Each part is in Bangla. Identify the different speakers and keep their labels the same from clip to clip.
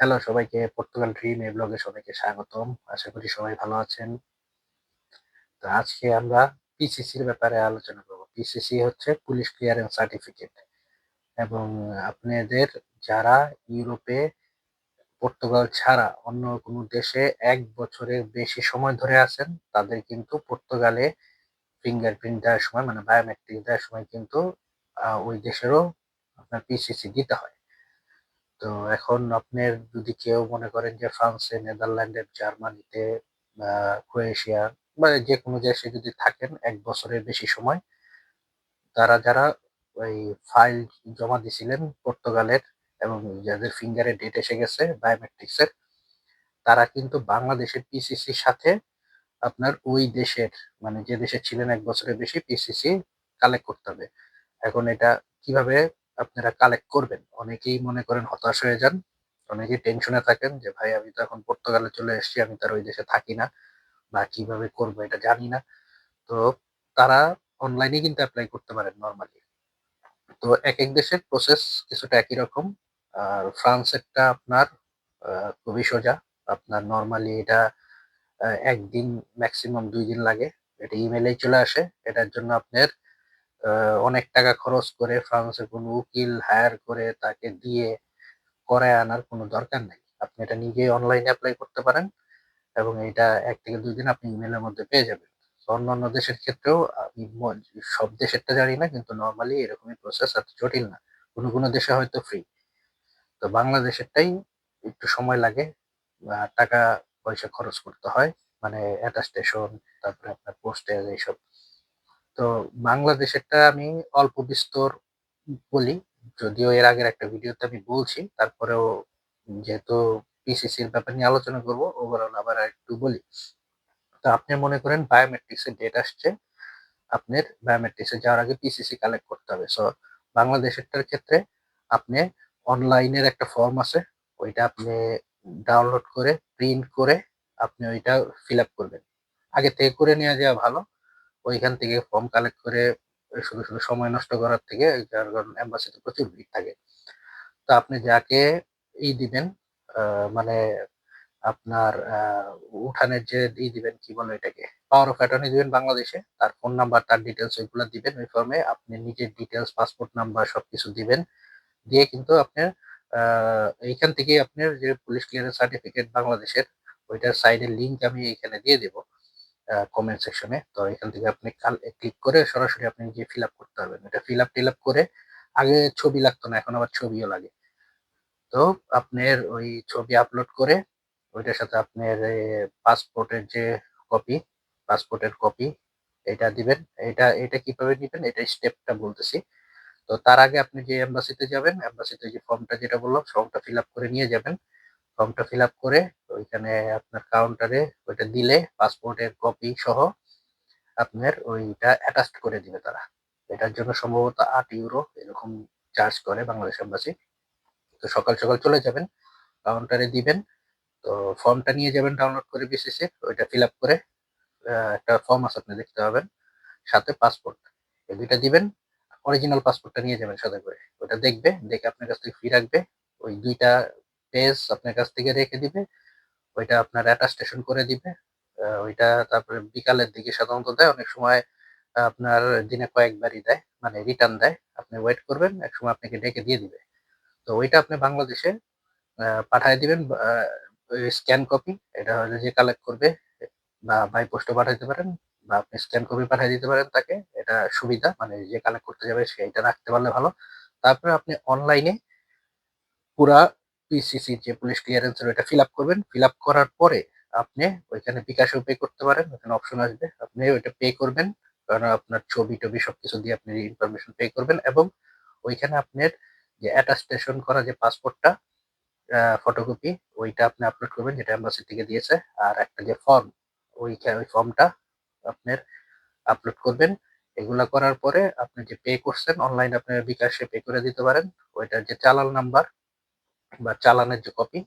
Speaker 1: হ্যালো সবাইকে পর্তুগাল ড্রিম এই ব্লগে সবাইকে স্বাগতম। আশা করি সবাই ভালো আছেন। তো আজকে আমরা পিসিসির ব্যাপারে আলোচনা করব। পিসিসি হচ্ছে পুলিশ ক্লিয়ারেন্স সার্টিফিকেট এবং আপনাদের যারা ইউরোপে পর্তুগাল ছাড়া অন্য কোনো দেশে এক বছরের বেশি সময় ধরে আছেন, তাদের কিন্তু পর্তুগালে ফিঙ্গারপ্রিন্ট দেওয়ার সময় মানে বায়োমেট্রিক দেওয়ার সময় কিন্তু ওই দেশেরও আপনার পিসিসি দিতে হয়। তো এখন আপনার যদি কেউ মনে করেন যে ফ্রান্সে, নেদারল্যান্ডে, জার্মানিতে ক্রোয়েশিয়া বা যেকোনো দেশে যদি থাকেন এক বছরের বেশি সময়, তারা যারা ওই ফাইল জমা দিয়েছিলেন পর্তুগালের এবং যাদের ফিঙ্গারের ডেট এসে গেছে বায়োমেট্রিক্সের তারা কিন্তু বাংলাদেশের পিসিসির সাথে আপনার ওই দেশের মানে যে দেশে ছিলেন এক বছরের বেশি পিসিসি কালেক্ট করতে হবে। এখন এটা কীভাবে আপনারা কালেক্ট করবেন? অনেকেই মনে করেন হতাশ হয়ে যান। অনেকেই টেনশনে থাকেন যে ভাই আমি তো এখন পর্তুগালে চলে এসেছি, আমি তার ওই দেশে থাকি না বা কীভাবে করব এটা জানি না। তো তারা অনলাইনে কিন্তু অ্যাপ্লাই করতে পারেন নর্মালি তো এক এক দেশের প্রসেস কিছুটা একই রকম। আর ফ্রান্সেরটা আপনার খুবই সোজা। আপনার নর্মালি এটা একদিন ম্যাক্সিমাম দুই দিন লাগে। এটা ইমেইলেই চলে আসে। এটার জন্য আপনার অনেক টাকা খরচ করে ফ্রান্সের কোনো উকিল হায়ার করে তাকে দিয়ে করায় আনার কোনো দরকার নাই। আপনি এটা নিজেই অনলাইনে অ্যাপ্লাই করতে পারেন এবং এটা এক থেকে ২ দিন আপনি ইমেইলের মধ্যে পেয়ে যাবেন। তো অন্যান্য দেশের ক্ষেত্রেও আমি সব দেশেরটা জানি না কিন্তু নর্মালি এরকমই প্রসেস এত জটিল না। কোনো, কোনো দেশে হয়তো ফ্রি। তো বাংলাদেশেরটাই একটু সময় লাগে টাকা পয়সা খরচ করতে হয়। মানে অ্যাটাস্টেশন তারপরে আপনার পোস্টেজ এইসব। তো বাংলাদেশেরটা আমি অল্প বিস্তর বলি। যদিও এর আগের একটা ভিডিওতে আমি বলছি। তারপরেও যেহেতু পিসিসির ব্যাপার নিয়ে আলোচনা করব, ওভারঅল আবার আরেকটু বলি। তো আপনি মনে করেন বায়োমেট্রিক্সের ডেট আসছে। আপনার বায়োমেট্রিক্সে যাওয়ার আগে পিসিসি কালেক্ট করতে হবে। সো বাংলাদেশেরটার ক্ষেত্রে আপনি অনলাইনের একটা ফর্ম আছে। ওইটা আপনি ডাউনলোড করে প্রিন্ট করে আপনি ওইটা ফিল আপ করবেন। আগে থেকে করে নেওয়া যাওয়া ভালো। ওইখান থেকে ফর্ম কালেক্ট করে শুধু, শুধু সময় নষ্ট করার থেকে এম্বাসিতে প্রচুর ভিড় থাকে। তো আপনি যাকে ই দিবেন মানে আপনার উঠানের যে ই দিবেন কি বলে এটাকে? পাওয়ার অফ অ্যাটর্নি দিবেন বাংলাদেশে। তার ফোন নাম্বার, তার ডিটেলস ওইগুলো দিবেন ওই ফর্মে। আপনি নিজের ডিটেইলস, পাসপোর্ট নাম্বার সবকিছু দিবেন। দিয়ে কিন্তু আপনার এইখান থেকেই আপনার যে পুলিশ ক্লিয়ারেন্স সার্টিফিকেট বাংলাদেশের ওইটার সাইডের লিঙ্ক আমি এখানে দিয়ে দিব কমেন্ট সেকশনে। তো এখান থেকে আপনি কাল ক্লিক করে সরাসরি আপনি গিয়ে ফিল আপ করতে পারবেন। এটা ফিল আপ টিল আপ করে আগে ছবি লাগতো না, এখন আবার ছবিও লাগে। তো আপনার ওই ছবি আপলোড করে ওইটার সাথে আপনার পাসপোর্টের যে কপি, পাসপোর্টের কপি এটা দিবেন। এটা, এটা কীভাবে নিবেন এটা স্টেপটা বলতেছি। তো তার আগে আপনি যে এম্বাসিতে যাবেন, এম্বাসিতে যে ফর্মটা যেটা বললাম, ফর্মটা ফিল আপ করে নিয়ে যাবেন। ফর্মটা ফিল করে ওইখানে আপনার কাউন্টারে ওইটা দিলে পাসপোর্টের কপি সহ আপনার ওইটা অ্যাটাচড করে দিবে তারা। এটার জন্য সম্ভবত ৮ ইউরো এরকম চার্জ করে বাংলাদেশ এম্বাসি। তো সকাল, সকাল চলে যাবেন। কাউন্টারে দিবেন। তো ফর্মটা নিয়ে যাবেন ডাউনলোড করে বিসিসির। ওইটা ফিল করে একটা ফর্ম আছে আপনি দেখতে পাবেন। সাথে পাসপোর্ট। এই দুইটা দিবেন। অরিজিনাল পাসপোর্টটা নিয়ে যাবেন সাথে করে। ওটা দেখবে, দেখে আপনার কাছ থেকে ফি রাখবে। ওই ২ টা পেজ আপনার কাছ থেকে রেখে দিবে। ওইটা আপনার অ্যাটাস্টেশন করে দিবে। ওইটা তারপরে বিকালের দিকে সাধারণত দেয়। অনেক সময় আপনার দিনে কয়েকবারই দেয়। মানে রিটার্ন দেয়। আপনি ওয়েট করবেন। এক সময় আপনাকে ডেকে দিয়ে দিবে। তো ওইটা আপনি বাংলাদেশে পাঠায় দিবেন স্ক্যান কপি। এটা হলো যে কালেক্ট করবে, বা বাই পোস্টও পাঠাইতে পারেন, বা আপনি স্ক্যান কপি পাঠায় দিতে পারেন তাকে। এটা সুবিধা। মানে যে কালেক্ট করতে যাবে সে এটা রাখতে পারলে ভালো। তারপরে আপনি অনলাইনে পুরা পিসিসি যে পুলিশ ক্লিয়ারেন্স ওইটা ফিল আপ করবেন। ফিল আপ করার পরে আপনি ওইখানে বিকাশেও পে করতে পারেন। ওখানে অপশন আসবে। আপনি ওইটা পে করবেন। কারণ আপনার ছবি-টবি সবকিছু দিয়ে আপনি ইনফরমেশন পে করবেন এবং ওইখানে আপনার যে অ্যাটাস্টেশন করা যে পাসপোর্টটা ফটোকপি ওইটা আপনি আপলোড করবেন, যেটা এম্বাসি থেকে দিয়েছে। আর একটা যে ফর্ম ওইখা, ওই ফর্মটা আপনার আপলোড করবেন। এগুলা করার পরে আপনি যে পে করছেন অনলাইনে আপনার বিকাশে পে করে দিতে পারেন। ওইটার যে চালান নাম্বার বা চালানের যে কপি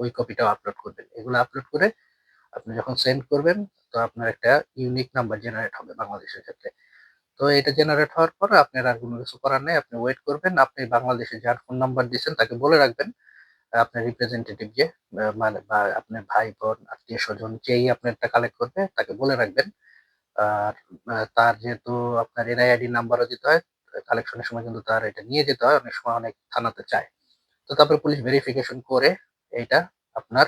Speaker 1: ওই, কপিটাও আপলোড করবেন। এগুলো আপলোড করে আপনি যখন সেন্ড করবেন তো আপনার একটা ইউনিক নাম্বার জেনারেট হবে বাংলাদেশের ক্ষেত্রে। তো এটা জেনারেট হওয়ার পর আপনার আর কোনো কিছু করার নেই আপনি ওয়েট করবেন। আপনি বাংলাদেশে যার ফোন নাম্বার দিয়েছেন তাকে বলে রাখবেন আপনার রিপ্রেজেন্টেটিভ যে মানে বা আপনার ভাই বোন আত্মীয় স্বজন যেই আপনারটা কালেক্ট করবে তাকে বলে রাখবেন আর তার যেহেতু আপনার এনআইআইডি নাম্বারও দিতে হয় কালেকশনের সময় কিন্তু তার এটা নিয়ে যেতে হয় অনেক সময় অনেক থানাতে চায় তো তারপরে পুলিশ ভেরিফিকেশন করে এটা আপনার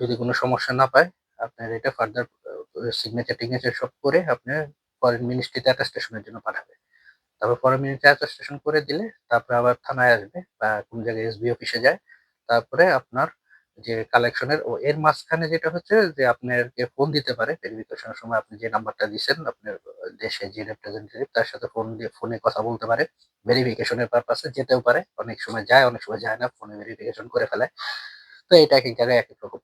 Speaker 1: যদি কোনো সমস্যা না পায়, আপনার এটা ফার্দার সিগনেচার টিগনেচার সব করে আপনার ফরেন মিনিস্ট্রিতে অ্যাটাস্টেশনের জন্য পাঠাবে। তারপর ফরেন মিনিস্ট্রি অ্যাটাস্টেশন করে দিলে তারপরে আবার থানায় আসবে বা কোন জায়গায় এসবি অফিসে যায়, তারপরে আপনার যে কালেকশনের ও এর মাঝখানে যেটা হচ্ছে যে আপনাকে ফোন দিতে পারে। ভেরিফিকেশনের সময় আপনি যে নাম্বারটা দিচ্ছেন আপনার দেশে যে রিপ্রেজেন্টেটিভ তার সাথে ফোন দিয়ে ফোনে কথা বলতে পারে। ভেরিফিকেশনের পারপাসে যেতেও পারে। অনেক সময় যায়, অনেক সময় যায় না ফোনে ভেরিফিকেশন করে ফেলে। তো এটা এক এক জায়গায় এক এক রকম।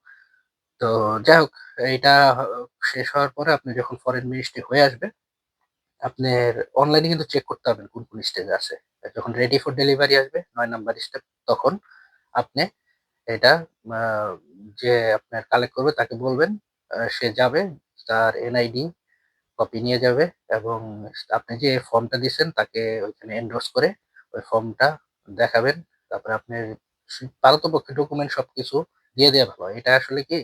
Speaker 1: তো যাই হোক, এইটা হ- শেষ হওয়ার পরে আপনি যখন ফরেন মিনিস্ট্রি হয়ে আসবে, আপনার অনলাইনে কিন্তু চেক করতে পারবেন কোন কোন স্টেজ আছে। যখন রেডি ফর ডেলিভারি আসবে, নয় নাম্বার স্টেপ তখন আপনি এটা যে আপনার কালেক্ট করবে তাকে বলবেন সে যাবে, তার এনআইডি কপি নিয়ে যাবে এবং আপনি যে ফর্মটা দিয়েছেন তাকে ওইখানে এন্ডোর্স করে ওই ফর্মটা দেখাবেন। তারপরে আপনার পারতপক্ষে ডকুমেন্ট সবকিছু দিয়ে দেওয়া ভালো। এটা আসলে কি,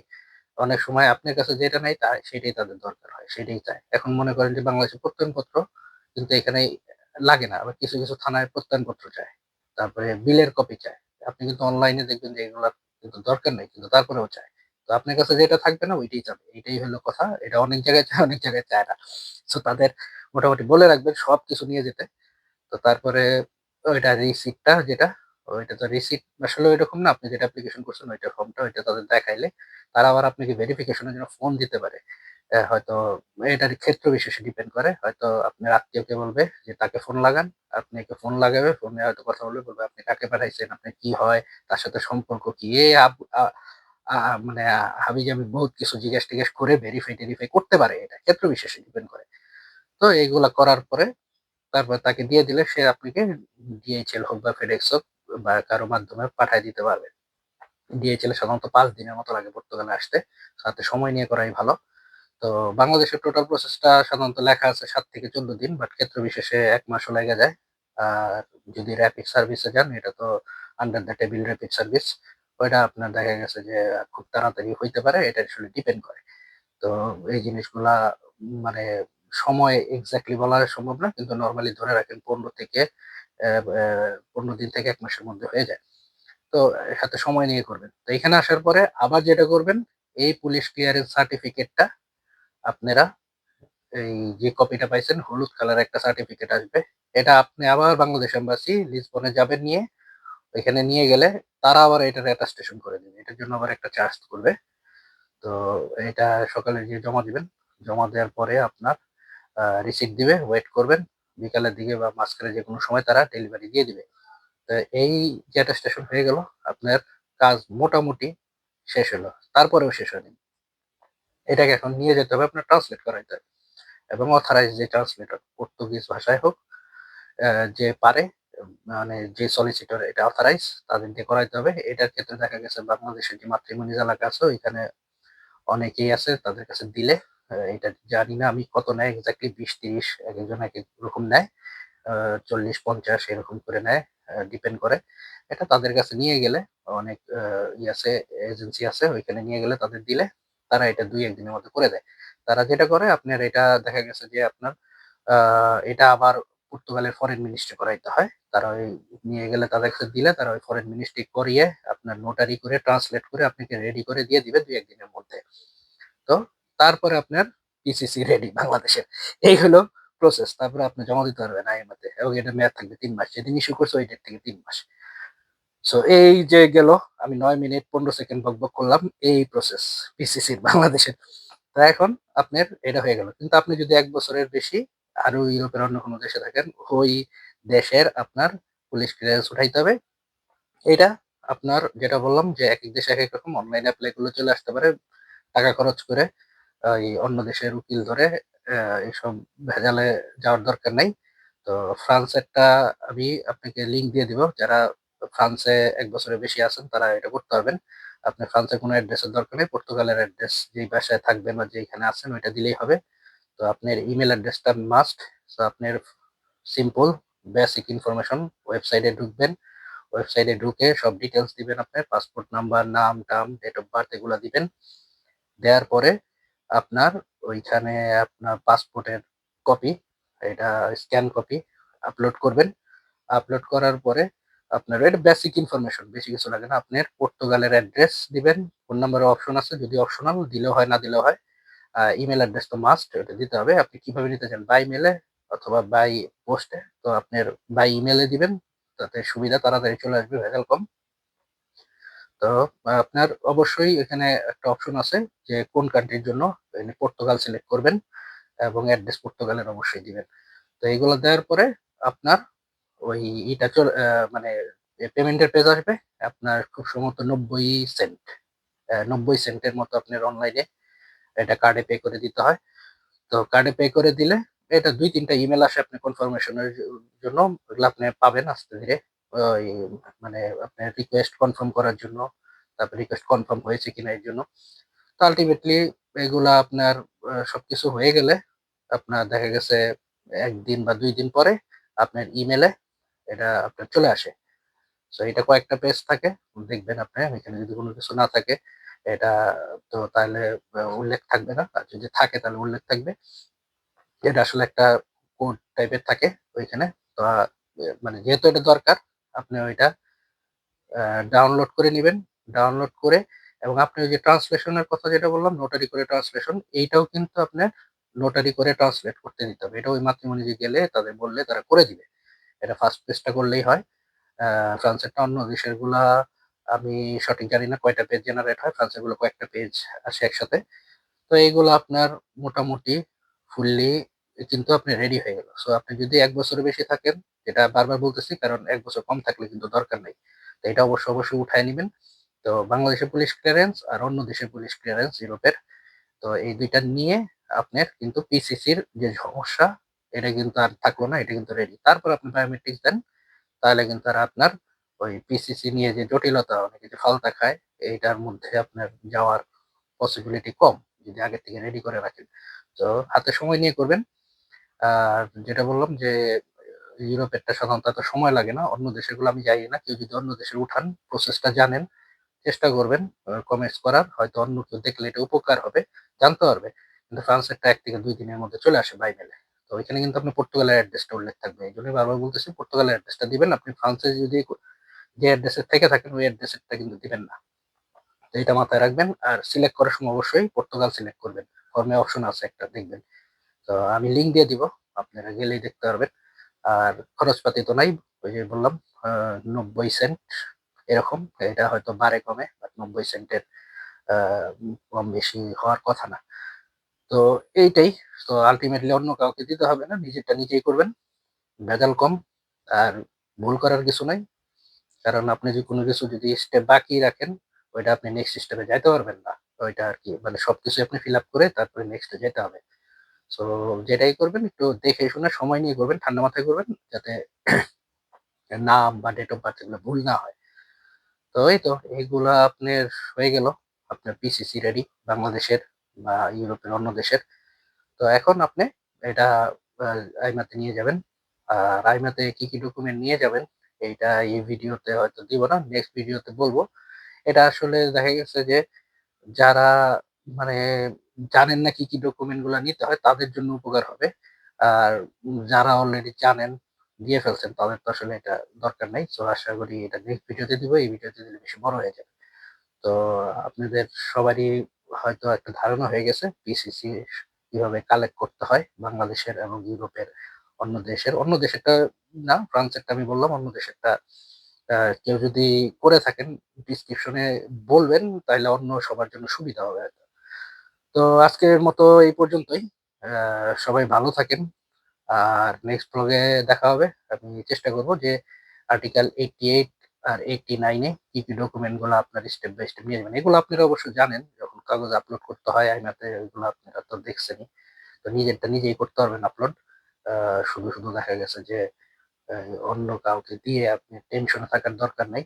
Speaker 1: অনেক সময় আপনার কাছে যেটা নাই তা সেটাই তাদের দরকার হয়, সেটাই চায়। এখন মনে করেন যে বাংলাদেশের প্রত্যয়নপত্র কিন্তু এখানে লাগে না, আবার কিছু কিছু থানায় প্রত্যয়নপত্র চায়, তারপরে বিলের কপি চায়। আপনি কিন্তু অনলাইনে দেখবেন যে এগুলো কিন্তু দরকার নেই, কিন্তু তারপরেও চায়। তো আপনার কাছে যেটা থাকবে না, ওইটাই চাবে। এটাই হলো কথা। এটা অনেক জায়গায় চায়, অনেক জায়গায় চায় না। তো তাদের মোটামুটি বলে রাখবেন সব কিছু নিয়ে যেতে। তো তারপরে ওইটা রিসিপ্টটা যেটা, ওইটা তো রিসিপ্ট আসলে ওইরকম না, আপনি যেটা অ্যাপ্লিকেশন করছেন ওইটা ফর্মটা ওইটা তাদের দেখাইলে, তারা আবার আপনাকে ভেরিফিকেশনের জন্য ফোন দিতে পারে। হয়তো এটার ক্ষেত্র বিশেষে ডিপেন্ড করে। হয়তো আপনার আত্মীয়কে বলবে যে, তাকে ফোন লাগান। আপনি একে ফোন লাগাবে ফোনে হয়তো কথা বলবে বলবে, আপনি কাকে পাঠাইছেন? আপনি কি হয়? তার সাথে সম্পর্ক কি? এ মানে হাবি জাবি বহুত কিছু জিজ্ঞেস টিজ্ঞেস করে ভেরিফাই টেরিফাই করতে পারে এটা। ক্ষেত্র বিশেষে ডিপেন্ড করে। তো এইগুলা করার পরে তারপর তাকে দিয়ে দিলে সে আপনাকে ডিএইচএল হোক বা ফেডেক্স হোক বা কারও মাধ্যমে পাঠিয়ে দিতে পারবে। ডিএইচএল সাধারণত পাঁচ দিনের মতো লাগে পর্তুগালে আসতে। সাথে সময় নিয়ে করাই ভালো। তো বাংলাদেশের টোটাল প্রসেসটা সাধারণত লেখা আছে সাত থেকে চোদ্দ দিন বাট ক্ষেত্র বিশেষে এক মাসও লেগে যায়। আর যদি র্যাপিড সার্ভিসে যান, এটা তো under the table rapid service ওইটা আপনার দেখা গেছে যে খুব তাড়াতাড়ি হইতে পারে, এটা আসলে ডিপেন্ড করে। তো এই জিনিসগুলা মানে সময় এক্স্যাক্টলি বলা সম্ভব না, কিন্তু নর্মালি ধরে রাখেন পনেরো থেকে পনেরো দিন থেকে এক মাসের মধ্যে হয়ে যায়। তো সাথে সময় নিয়ে করবেন। তো এখানে আসার পরে আবার যেটা করবেন, এই পুলিশ ক্লিয়ারেন্স সার্টিফিকেটটা আপনারা এই যে কপিটা পাইছেন, হলুদ কালার একটা সার্টিফিকেট আসবে। এটা আপনি আবার বাংলাদেশ এম্বাসি লিসবনে যাবেন নিয়ে, ওইখানে নিয়ে গেলে তারা আবার এটার অ্যাটাস্টেশন করে দেবে। এটার জন্য আবার একটা চার্জ করবে। তো এটা সকালে গিয়ে জমা দিবেন, জমা দেওয়ার পরে আপনার রিসিপ্ট দিবে ওয়েট করবেন। বিকালের দিকে বা মাঝখানে যে কোনো সময় তারা ডেলিভারি দিয়ে দিবে। তো এই যে অ্যাটাস্টেশন হয়ে গেল, আপনার কাজ মোটামুটি শেষ হলো। তারপরেও শেষ হয়নি। এটাকে এখন নিয়ে যেতে হবে আপনার ট্রান্সলেট করাইতে হবে। এবং অথরাইজ যে ট্রান্সলেটর পর্তুগিজ ভাষায় হোক যে পারে মানে যে সলিসিটর এটা অথরাইজ তাদের দিয়ে করাইতে হবে। এটার ক্ষেত্রে দেখা গেছে বাংলাদেশের যে মাতৃমণি এলাকা আছে ওইখানে অনেকেই আছে তাদের কাছে দিলে এটা জানি না আমি কত নেয় এক্স্যাক্টলি বিশ তিরিশ এক একজন এক এক রকম নেয় চল্লিশ পঞ্চাশ এরকম করে নেয় ডিপেন্ড করে। এটা তাদের কাছে নিয়ে গেলে অনেক আহ, ই আছে এজেন্সি আছে ওইখানে নিয়ে গেলে তাদের দিলে। তারা এটা দুই একদিনের মধ্যে করে দেয়। তারা যেটা করে, আপনার এটা দেখা গেছে যে আপনার এটা আবার পর্তুগালের ফরেন মিনিস্ট্রি করাইতে হয়। তারা ওই নিয়ে গেলে তাদের কাছে দিলে তারা ওই ফরেন মিনিস্ট্রি করিয়ে আপনার নোটারি করে ট্রান্সলেট করে আপনাকে রেডি করে দিয়ে দিবে দুই একদিনের মধ্যে। তো তারপরে আপনার পিসিসি রেডি বাংলাদেশের। এই হলো প্রসেস তারপরে আপনি জমা দিতে পারবেন আইএমএতে এবং এটা মেয়াদ থাকবে তিন মাস। যেদিন ইস্যু করছে ওই ডেট থেকে তিন মাস। সো এই যে গেল, আমি নয় মিনিট পনেরো সেকেন্ড বক বক করলাম, এই প্রসেস পিসিসির বাংলাদেশের তা এখন আপনার এটা হয়ে গেল। কিন্তু আপনি যদি এক বছরের বেশি আরও ইউরোপের অন্য কোনো দেশে থাকেন, ওই দেশের আপনার পুলিশ ক্লিয়ারেন্স উঠাইতে হবে। এটা আপনার যেটা বললাম যে এক এক দেশে এক এক রকম অনলাইন অ্যাপ্লাই করলে চলে আসতে পারে, টাকা খরচ করে এই অন্য দেশের উকিল ধরে এইসব ভেজালে যাওয়ার দরকার নাই। তো, ফ্রান্সেরটা আমি আপনাকে লিঙ্ক দিয়ে দিব, যারা ফ্রান্সে এক বছরের বেশি আছেন, তারা এটা করতে পারবেন। আপনি ফ্রান্সে কোনো অ্যাড্রেসের দরকার নেই, পর্তুগালের অ্যাড্রেস যেই বাসায় থাকবেন বা যেখানে আছেন, ওইটা দিলেই হবে। তো আপনার ইমেল অ্যাড্রেসটা মাস্ট তো আপনার সিম্পল বেসিক ইনফরমেশন ওয়েবসাইটে ঢুকবেন। ওয়েবসাইটে ঢুকে সব ডিটেলস দিবেন আপনার পাসপোর্ট নাম্বার নাম টাম ডেট অফ বার্থ এগুলো দিবেন। দেওয়ার পরে আপনার ওইখানে আপনার পাসপোর্টের কপি এটা স্ক্যান কপি আপলোড করবেন। আপলোড করার পরে আপনার, এটা বেসিক ইনফরমেশন বেশি কিছু লাগে না। আপনার পর্তুগালের অ্যাড্রেস দিবেন ফোন নাম্বারের অপশন আছে, যদি অপশনাল দিলেও হয়, না দিলেও হয় ইমেল অ্যাড্রেস তো মাস্ট এটা দিতে হবে। আপনি কীভাবে নিতে চান? বাই মেলে অথবা বাই পোস্টে তো আপনার বাই ইমেলে দিবেন, তাতে সুবিধা তাড়াতাড়ি চলে আসবে, ভেজাল কম। তো, আপনার অবশ্যই এখানে একটা অপশন আছে, যে কোন কান্ট্রির জন্য পর্তুগাল সিলেক্ট করবেন এবং অ্যাড্রেস পর্তুগালের অবশ্যই দিবেন। তো এইগুলো দেওয়ার পরে আপনার ওই এটা চল মানে পেমেন্টের পেজ আসবে, আপনার খুব সম্ভবত নব্বই সেন্ট নব্বই সেন্টের মতো আপনার অনলাইনে এটা কার্ডে পে করে দিতে হয়। তো কার্ডে পে করে দিলে এটা দুই তিনটা ইমেল আসে আপনি কনফার্মেশনের জন্য ওগুলো আপনি পাবেন আস্তে ধীরে। ওই মানে আপনার রিকোয়েস্ট কনফার্ম করার জন্য, তারপর রিকোয়েস্ট কনফার্ম হয়েছে কিনা এর জন্য। তো আলটিমেটলি এগুলা আপনার সবকিছু হয়ে গেলে আপনার দেখা গেছে, একদিন বা দুই দিন পরে আপনার ইমেলে এটা আপনার চলে আসে। সো এটা কয়েকটা পেজ থাকে, দেখবেন আপনি, এখানে যদি কোনো কিছু না থাকে, এটা তো তাহলে উল্লেখ থাকবে না। আর যদি থাকে, তাহলে উল্লেখ থাকবে। এটা আসলে একটা কোড টাইপের থাকে ওইখানে। তো মানে যেহেতু এটা দরকার, আপনি ওইটা ডাউনলোড করে নেবেন। ডাউনলোড করে, এবং আপনি ওই যে ট্রান্সলেশনের কথা যেটা বললাম নোটারি করে ট্রান্সলেশন এইটাও কিন্তু আপনার নোটারি করে ট্রান্সলেট করতে দিতে হবে। এটা ওই মাতৃমণিজি গেলে, তাদের বললে তারা করে দিবে। এটা ফার্স্ট পেজটা করলেই হয়। ফ্রান্সেরটা অন্য দেশেরগুলা আমি সঠিক জানি না, কয়টা পেজ জেনারেট হয় ফ্রান্সেরগুলো কয়েকটা পেজ আসে একসাথে। তো এইগুলো আপনার মোটামুটি ফুললি কিন্তু আপনি রেডি হয়ে গেল। সো আপনি যদি এক বছর বেশি থাকেন এটা বারবার বলতেছি, কারণ এক বছর কম থাকলে কিন্তু দরকার নেই। তো এটা অবশ্যই অবশ্যই উঠায় নেবেন। তো বাংলাদেশের পুলিশ ক্লিয়ারেন্স আর অন্য দেশের পুলিশ ক্লিয়ারেন্স ইউরোপের। তো এই দুইটা নিয়ে আপনার কিন্তু পিসিসির যে সমস্যা এটা কিন্তু আর থাকল না, এটা কিন্তু রেডি তারপর আপনি বায়োমেট্রিক্স দেন, তাহলে কিন্তু আর আপনার ওই পিসিসি নিয়ে যে জটিলতা, অনেকে যে ফালতা খায়, এইটার মধ্যে আপনার যাওয়ার পসিবিলিটি কম, যদি আগের থেকে রেডি করে রাখেন। তো হাতে সময় নিয়ে করবেন। আর যেটা বললাম যে ইউরোপেরটা সাধারণত এত সময় লাগে না, অন্য দেশেরগুলো আমি জানি না, কেউ যদি অন্য দেশের উঠান প্রসেসটা জানেন, চেষ্টা করবেন কমেন্টস করার, হয়তো অন্য কেউ দেখলে এটা উপকার হবে, জানতে পারবে। কিন্তু ফ্রান্সের ফ্রান্সেরটা এক থেকে দুই দিনের মধ্যে চলে আসে বাইমেলে তো ওইখানে কিন্তু আপনি পর্তুগালের অ্যাড্রেসটা উল্লেখ থাকবে। এই জন্য বারবার বলতেছি, পর্তুগালের অ্যাড্রেসটা দিবেন। আপনি ফ্রান্সে যদি যে অ্যাড্রেসে থেকে থাকেন, ওই অ্যাড্রেসেরটা কিন্তু দিবেন না। তো এটা মাথায় রাখবেন। আর সিলেক্ট করার সময় অবশ্যই পর্তুগাল সিলেক্ট করবেন। ফর্মে অপশন আছে একটা, দেখবেন। তো আমি লিঙ্ক দিয়ে দিব, আপনারা গেলেই দেখতে পারবেন। আর খরচপাতি তো নাই, ওই যে বললাম নব্বই সেন্ট এরকম। এটা হয়তো বারে কমে বাট নব্বই সেন্টের কম বেশি হওয়ার কথা না। তো এইটাই। তো আলটিমেটলি অন্য কাউকে দিতে হবে না, নিজেরটা নিজেই করবেন। ভেজাল কম, আর ভুল করার কিছু নাই। কারণ আপনি যে কোনো কিছু যদি স্টেপ বাকি রাখেন, ওইটা আপনি নেক্সট স্টেপে যাইতে পারবেন না। ওইটা আর কি মানে সবকিছু আপনি ফিল আপ করে তারপরে নেক্সটে যেতে হবে। সো যেটাই করবেন, একটু দেখে শুনে সময় নিয়ে করবেন, ঠান্ডা মাথায় করবেন, যাতে নাম বা ডেট অফ বার্থ এগুলো ভুল না হয়। তো এই তো এইগুলা আপনার হয়ে গেল। আপনার পিসিসি রেডি বাংলাদেশের বা ইউরোপের অন্য দেশের। তো এখন আপনি এটা আইমাতে নিয়ে যাবেন। আর আইমাতে কি কি ডকুমেন্ট নিয়ে যাবেন, এইটা এই ভিডিওতে হয়তো দিব না নেক্সট ভিডিওতে বলব। এটা আসলে দেখা গেছে যে, যারা মানে জানেন না কি কি ডকুমেন্টগুলা নিতে হয়, তাদের জন্য উপকার হবে। আর যারা অলরেডি জানেন, দিয়ে ফেলছেন, তাদের তো আসলে এটা দরকার নাই। তো আশা করি এটা নেক্সট ভিডিওতে দিব, এই ভিডিওতে দিলে বেশি বড় হয়ে যাবে। তো আপনাদের সবারই হয়তো একটা ধারণা হয়ে গেছে পিসিসি কীভাবে কালেক্ট করতে হয় বাংলাদেশের এবং ইউরোপের অন্য দেশের, অন্য দেশেরটা না, ফ্রান্সেরটা আমি বললাম, অন্য দেশেরটা কেউ যদি করে থাকেন ডিসক্রিপশনে বলবেন তাহলে অন্য সবার জন্য সুবিধা হবে হয়তো। তো আজকের মতো এই পর্যন্তই সবাই ভালো থাকেন, আর নেক্সট ব্লগে দেখা হবে। আমি চেষ্টা করব যে আর্টিকেল এইটটি এইট আর এইটটি নাইনে কি কি ডকুমেন্টগুলো আপনার স্টেপ বাই স্টেপ নিয়ে যাবেন এগুলো আপনারা অবশ্যই জানেন, যখন কাগজ আপলোড করতে হয় আইনাতে এগুলো আপনারা তো দেখছেনই। তো নিজেরটা নিজেই করতে পারবেন আপলোড শুধু শুধু দেখা গেছে যে অন্য কাউকে দিয়ে আপনি টেনশনে থাকার দরকার নাই।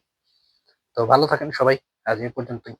Speaker 1: তো ভালো থাকেন সবাই। আজ এই পর্যন্তই।